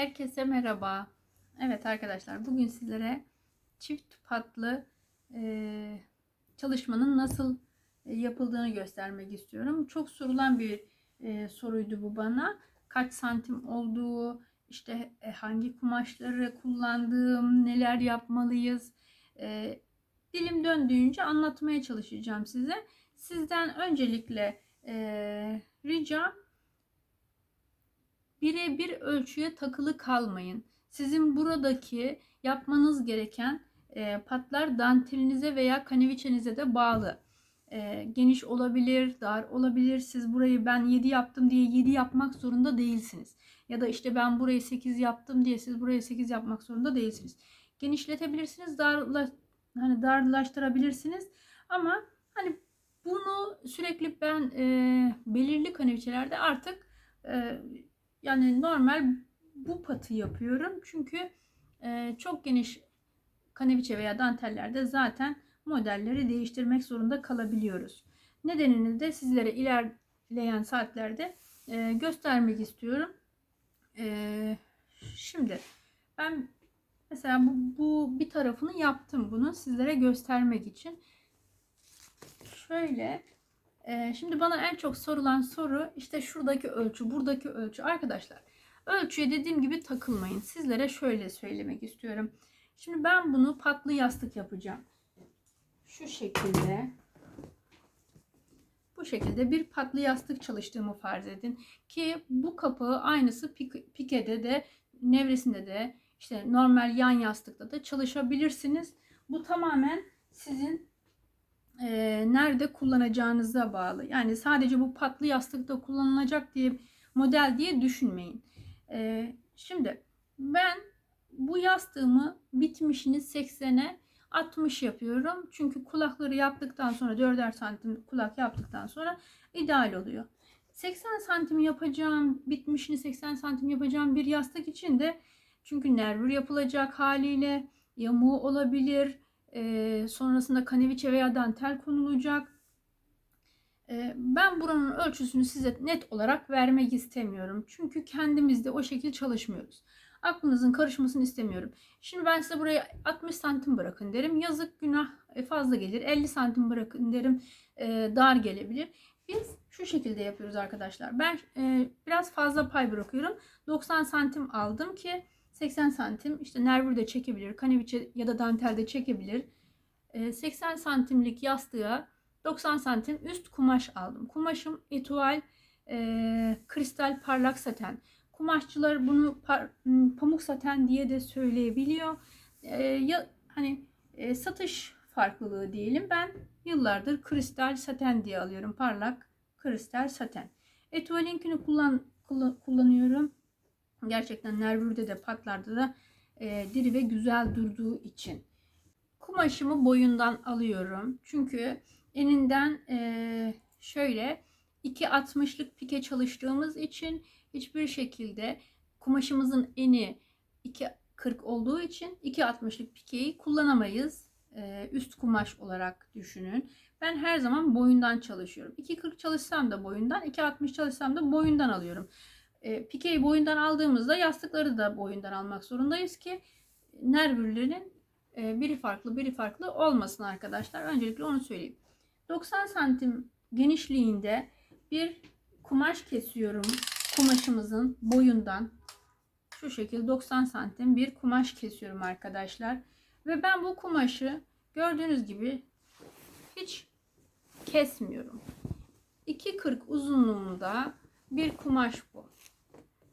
Herkese merhaba. Evet arkadaşlar bugün sizlere çift patlı e, çalışmanın nasıl e, yapıldığını göstermek istiyorum. Çok sorulan bir e, soruydu bu bana. Kaç santim olduğu, işte e, hangi kumaşları kullandığım, neler yapmalıyız. E, dilim döndüğünce anlatmaya çalışacağım size. Sizden öncelikle e, ricam birebir ölçüye takılı kalmayın. Sizin buradaki yapmanız gereken e, patlar dantelinize veya kaneviçenize de bağlı. E, geniş olabilir, dar olabilir. Siz burayı ben 7 yaptım diye 7 yapmak zorunda değilsiniz. Ya da işte ben burayı 8 yaptım diye siz burayı 8 yapmak zorunda değilsiniz. Genişletebilirsiniz, darla, hani darlaştırabilirsiniz. Ama hani bunu sürekli ben e, belirli kaneviçelerde artık e, yani normal bu patı yapıyorum. Çünkü e, çok geniş kaneviçe veya dantellerde zaten modelleri değiştirmek zorunda kalabiliyoruz. Nedenini de sizlere ilerleyen saatlerde e, göstermek istiyorum. E, şimdi ben mesela bu, bu bir tarafını yaptım bunu sizlere göstermek için. Şöyle ee, şimdi bana en çok sorulan soru işte şuradaki ölçü, buradaki ölçü. Arkadaşlar ölçüye dediğim gibi takılmayın. Sizlere şöyle söylemek istiyorum. Şimdi ben bunu patlı yastık yapacağım. Şu şekilde. Bu şekilde bir patlı yastık çalıştığımı farz edin. Ki bu kapağı aynısı pikede de nevresinde de işte normal yan yastıkta da çalışabilirsiniz. Bu tamamen sizin e, nerede kullanacağınıza bağlı. Yani sadece bu patlı yastıkta kullanılacak diye model diye düşünmeyin. E, şimdi ben bu yastığımı bitmişini 80'e 60 yapıyorum. Çünkü kulakları yaptıktan sonra 4'er santim kulak yaptıktan sonra ideal oluyor. 80 santim yapacağım, bitmişini 80 santim yapacağım bir yastık için de çünkü nervür yapılacak haliyle yamuğu olabilir, e, sonrasında kaneviçe veya dantel konulacak. E, ben buranın ölçüsünü size net olarak vermek istemiyorum. Çünkü kendimizde o şekil çalışmıyoruz. Aklınızın karışmasını istemiyorum. Şimdi ben size buraya 60 santim bırakın derim. Yazık günah e, fazla gelir. 50 santim bırakın derim. E, dar gelebilir. Biz şu şekilde yapıyoruz arkadaşlar. Ben e, biraz fazla pay bırakıyorum. 90 santim aldım ki 80 santim işte nervür de çekebilir. Kaneviçe ya da dantel de çekebilir. 80 ee, santimlik yastığa 90 santim üst kumaş aldım. Kumaşım etual e, kristal parlak saten. Kumaşçılar bunu par, pamuk saten diye de söyleyebiliyor. E, ya hani e, satış farklılığı diyelim. Ben yıllardır kristal saten diye alıyorum. Parlak kristal saten. Etualinkini kullan, kullanıyorum. Gerçekten nervürde de patlarda da e, diri ve güzel durduğu için. Kumaşımı boyundan alıyorum. Çünkü eninden e, şöyle 2.60'lık pike çalıştığımız için hiçbir şekilde kumaşımızın eni 2.40 olduğu için 2.60'lık pikeyi kullanamayız. E, üst kumaş olarak düşünün. Ben her zaman boyundan çalışıyorum. 2.40 çalışsam da boyundan, 2.60 çalışsam da boyundan alıyorum. E, pikeyi boyundan aldığımızda yastıkları da boyundan almak zorundayız ki nervürlerin e, biri farklı biri farklı olmasın arkadaşlar. Öncelikle onu söyleyeyim. 90 santim genişliğinde bir kumaş kesiyorum. Kumaşımızın boyundan şu şekilde 90 santim bir kumaş kesiyorum arkadaşlar. Ve ben bu kumaşı gördüğünüz gibi hiç kesmiyorum. 2.40 uzunluğunda bir kumaş bu.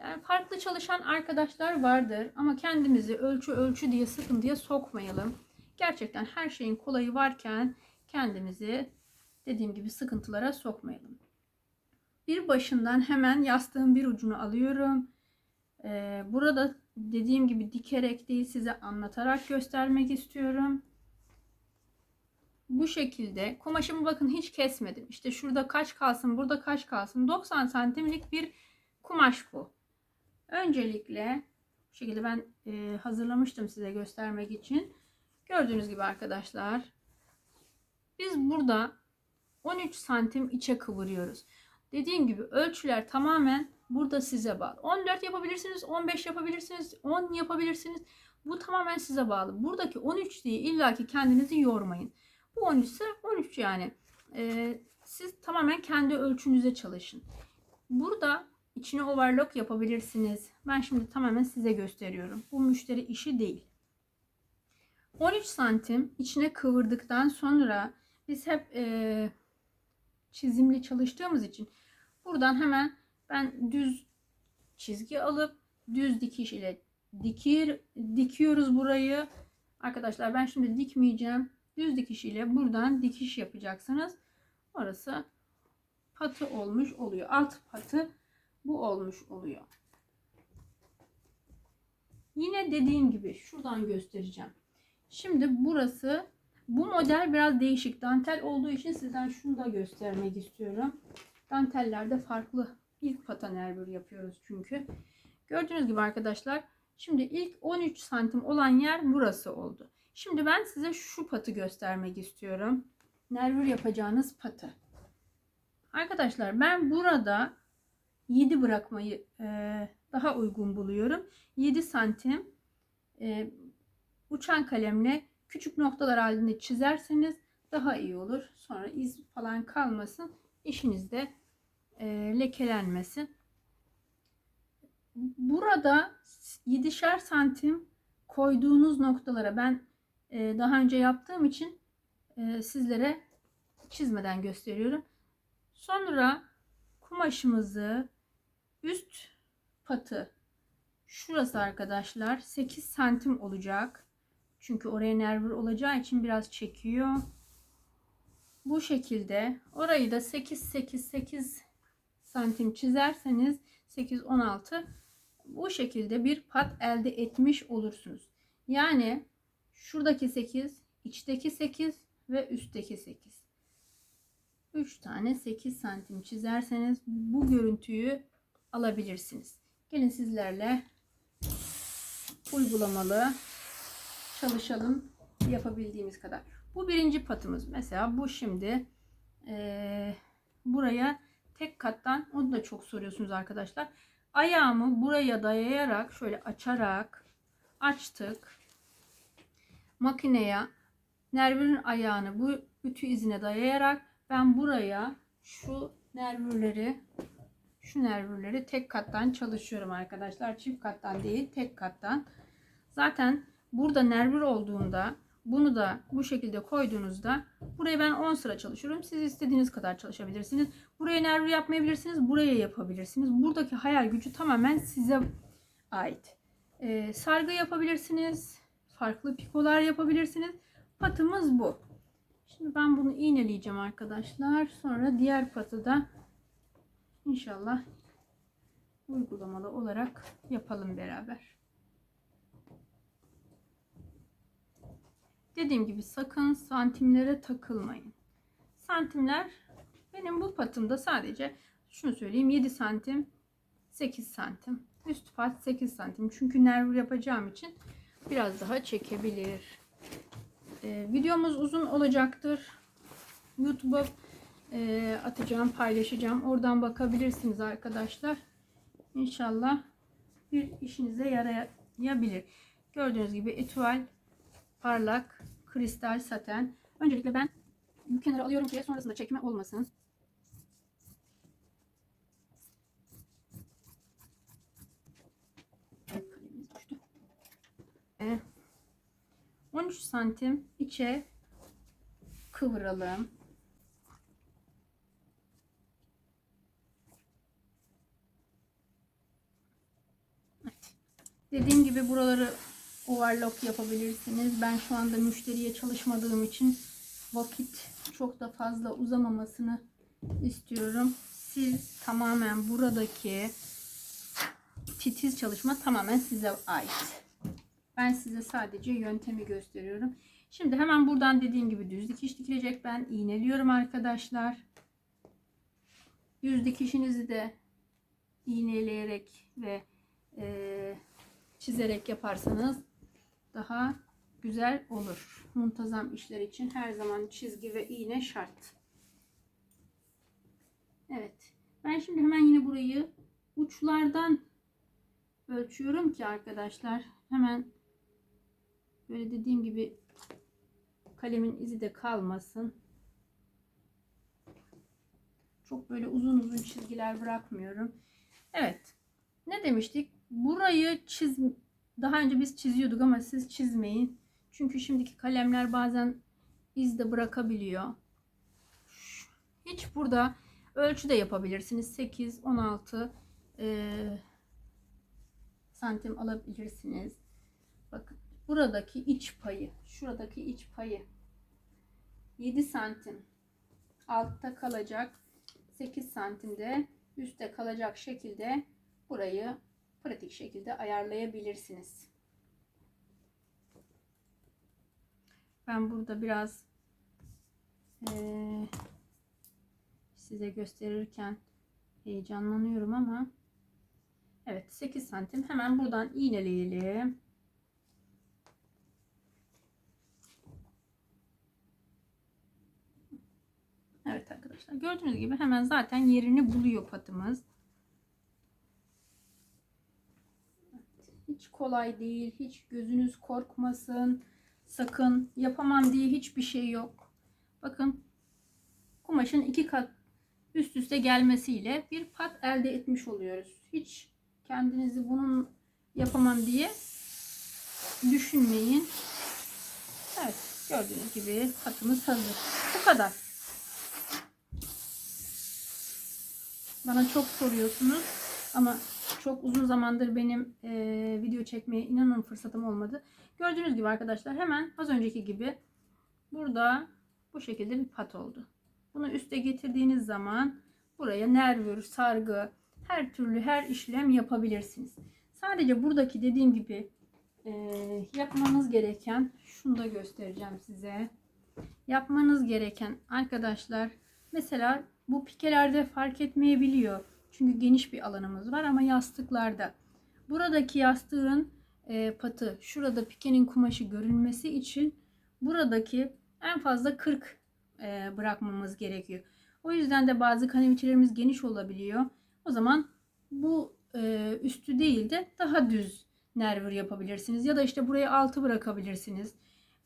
Yani farklı çalışan arkadaşlar vardır ama kendimizi ölçü ölçü diye sıkıntıya sokmayalım. Gerçekten her şeyin kolayı varken kendimizi dediğim gibi sıkıntılara sokmayalım. Bir başından hemen yastığın bir ucunu alıyorum. Ee, burada dediğim gibi dikerek değil size anlatarak göstermek istiyorum. Bu şekilde kumaşımı bakın hiç kesmedim. İşte şurada kaç kalsın burada kaç kalsın 90 santimlik bir kumaş bu. Öncelikle bu şekilde ben e, hazırlamıştım size göstermek için. Gördüğünüz gibi arkadaşlar biz burada 13 santim içe kıvırıyoruz. Dediğim gibi ölçüler tamamen Burada size bağlı. 14 yapabilirsiniz, 15 yapabilirsiniz, 10 yapabilirsiniz. Bu tamamen size bağlı. Buradaki 13 diye illaki kendinizi yormayın. Bu 13 ise 13 yani. Ee, siz tamamen kendi ölçünüze çalışın. Burada içine overlock yapabilirsiniz. Ben şimdi tamamen size gösteriyorum. Bu müşteri işi değil. 13 santim içine kıvırdıktan sonra biz hep e, çizimli çalıştığımız için buradan hemen ben düz çizgi alıp düz dikiş ile dikir dikiyoruz burayı. Arkadaşlar ben şimdi dikmeyeceğim. Düz dikiş ile buradan dikiş yapacaksınız. Orası patı olmuş oluyor. Alt patı bu olmuş oluyor. Yine dediğim gibi şuradan göstereceğim. Şimdi burası bu model biraz değişik. Dantel olduğu için sizden şunu da göstermek istiyorum. Dantellerde farklı ilk pata nervür yapıyoruz çünkü. Gördüğünüz gibi arkadaşlar şimdi ilk 13 santim olan yer burası oldu. Şimdi ben size şu patı göstermek istiyorum. Nervür yapacağınız patı. Arkadaşlar ben burada 7 bırakmayı e, daha uygun buluyorum. 7 santim e, uçan kalemle küçük noktalar halinde çizerseniz daha iyi olur. Sonra iz falan kalmasın. İşinizde e, lekelenmesin. Burada 7'şer santim koyduğunuz noktalara ben daha önce yaptığım için sizlere çizmeden gösteriyorum. Sonra kumaşımızı üst patı şurası arkadaşlar 8 santim olacak. Çünkü oraya nervür olacağı için biraz çekiyor. Bu şekilde orayı da 8 8 8 santim çizerseniz 8 16 bu şekilde bir pat elde etmiş olursunuz. Yani şuradaki 8, içteki 8 ve üstteki 8. 3 tane 8 santim çizerseniz bu görüntüyü alabilirsiniz. Gelin sizlerle uygulamalı çalışalım yapabildiğimiz kadar. Bu birinci patımız. Mesela bu şimdi e, buraya tek kattan onu da çok soruyorsunuz arkadaşlar. Ayağımı buraya dayayarak şöyle açarak açtık. Makineye nervürün ayağını bu ütü izine dayayarak ben buraya şu nervürleri şu nervürleri tek kattan çalışıyorum arkadaşlar. Çift kattan değil tek kattan. Zaten burada nervür olduğunda bunu da bu şekilde koyduğunuzda buraya ben 10 sıra çalışıyorum. Siz istediğiniz kadar çalışabilirsiniz. Buraya nervür yapmayabilirsiniz. Buraya yapabilirsiniz. Buradaki hayal gücü tamamen size ait. Ee, sargı yapabilirsiniz. Farklı pikolar yapabilirsiniz. Patımız bu. Şimdi ben bunu iğneleyeceğim arkadaşlar. Sonra diğer patı da inşallah uygulamalı olarak yapalım beraber. Dediğim gibi sakın santimlere takılmayın. Santimler benim bu patımda sadece şunu söyleyeyim 7 santim 8 santim. Üst pat 8 santim. Çünkü nervür yapacağım için biraz daha çekebilir. Ee, videomuz uzun olacaktır. YouTube'a e, atacağım, paylaşacağım. Oradan bakabilirsiniz arkadaşlar. İnşallah bir işinize yarayabilir. Gördüğünüz gibi etüel parlak kristal saten. Öncelikle ben bu kenara alıyorum ki sonrasında çekme olmasın. Düştü. Ee, 13 santim içe kıvıralım. Evet. Dediğim gibi buraları overlock yapabilirsiniz. Ben şu anda müşteriye çalışmadığım için vakit çok da fazla uzamamasını istiyorum. Siz tamamen buradaki titiz çalışma tamamen size ait. Ben size sadece yöntemi gösteriyorum. Şimdi hemen buradan dediğim gibi düz dikiş dikilecek. Ben iğneliyorum arkadaşlar. Düz dikişinizi de iğneleyerek ve e, çizerek yaparsanız daha güzel olur. Muntazam işler için her zaman çizgi ve iğne şart. Evet. Ben şimdi hemen yine burayı uçlardan ölçüyorum ki arkadaşlar hemen böyle dediğim gibi kalemin izi de kalmasın. Çok böyle uzun uzun çizgiler bırakmıyorum. Evet. Ne demiştik? Burayı çiz daha önce biz çiziyorduk ama siz çizmeyin. Çünkü şimdiki kalemler bazen iz de bırakabiliyor. Hiç burada ölçü de yapabilirsiniz. 8, 16 eee, santim alabilirsiniz. Bakın buradaki iç payı, şuradaki iç payı 7 santim altta kalacak. 8 santimde üstte kalacak şekilde burayı pratik şekilde ayarlayabilirsiniz. Ben burada biraz eee, size gösterirken heyecanlanıyorum ama evet 8 santim hemen buradan iğneleyelim. Evet arkadaşlar gördüğünüz gibi hemen zaten yerini buluyor patımız. Hiç kolay değil. Hiç gözünüz korkmasın. Sakın yapamam diye hiçbir şey yok. Bakın kumaşın iki kat üst üste gelmesiyle bir pat elde etmiş oluyoruz. Hiç kendinizi bunun yapamam diye düşünmeyin. Evet gördüğünüz gibi patımız hazır. Bu kadar. Bana çok soruyorsunuz ama çok uzun zamandır benim e, video çekmeye inanın fırsatım olmadı. Gördüğünüz gibi arkadaşlar hemen az önceki gibi burada bu şekilde bir pat oldu. Bunu üste getirdiğiniz zaman buraya nervür, sargı, her türlü her işlem yapabilirsiniz. Sadece buradaki dediğim gibi e, yapmanız gereken şunu da göstereceğim size. Yapmanız gereken arkadaşlar mesela bu pikelerde fark etmeyebiliyor. Çünkü geniş bir alanımız var ama yastıklarda. Buradaki yastığın e, patı, şurada pikenin kumaşı görünmesi için buradaki en fazla 40 e, bırakmamız gerekiyor. O yüzden de bazı kaneviçelerimiz geniş olabiliyor. O zaman bu e, üstü değil de daha düz nervür yapabilirsiniz. Ya da işte buraya altı bırakabilirsiniz.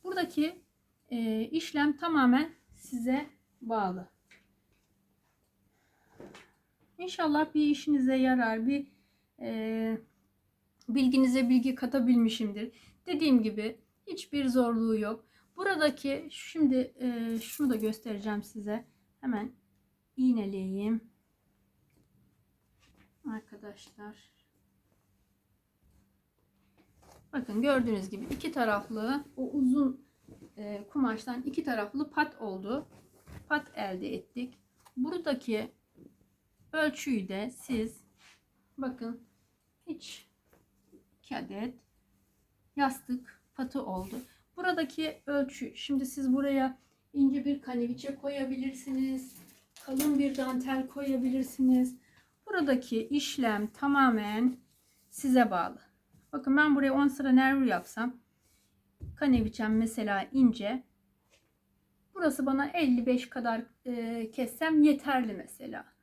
Buradaki e, işlem tamamen size bağlı. İnşallah bir işinize yarar, bir e, bilginize bilgi katabilmişimdir. Dediğim gibi hiçbir zorluğu yok. Buradaki şimdi e, şunu da göstereceğim size. Hemen iğneleyeyim. Arkadaşlar. Bakın gördüğünüz gibi iki taraflı o uzun e, kumaştan iki taraflı pat oldu. Pat elde ettik. Buradaki ölçüyü de siz bakın hiç iki adet yastık patı oldu. Buradaki ölçü şimdi siz buraya ince bir kaneviçe koyabilirsiniz. Kalın bir dantel koyabilirsiniz. Buradaki işlem tamamen size bağlı. Bakın ben buraya 10 sıra nervür yapsam kaneviçem mesela ince. Burası bana 55 kadar e, kessem yeterli mesela.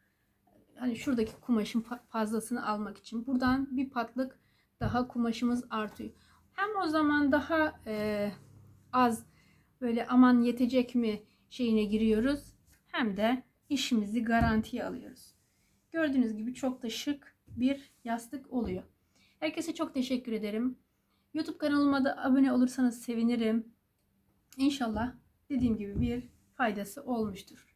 Hani şuradaki kumaşın fa- fazlasını almak için. Buradan bir patlık daha kumaşımız artıyor. Hem o zaman daha e, az böyle aman yetecek mi şeyine giriyoruz. Hem de işimizi garantiye alıyoruz. Gördüğünüz gibi çok da şık bir yastık oluyor. Herkese çok teşekkür ederim. YouTube kanalıma da abone olursanız sevinirim. İnşallah dediğim gibi bir faydası olmuştur.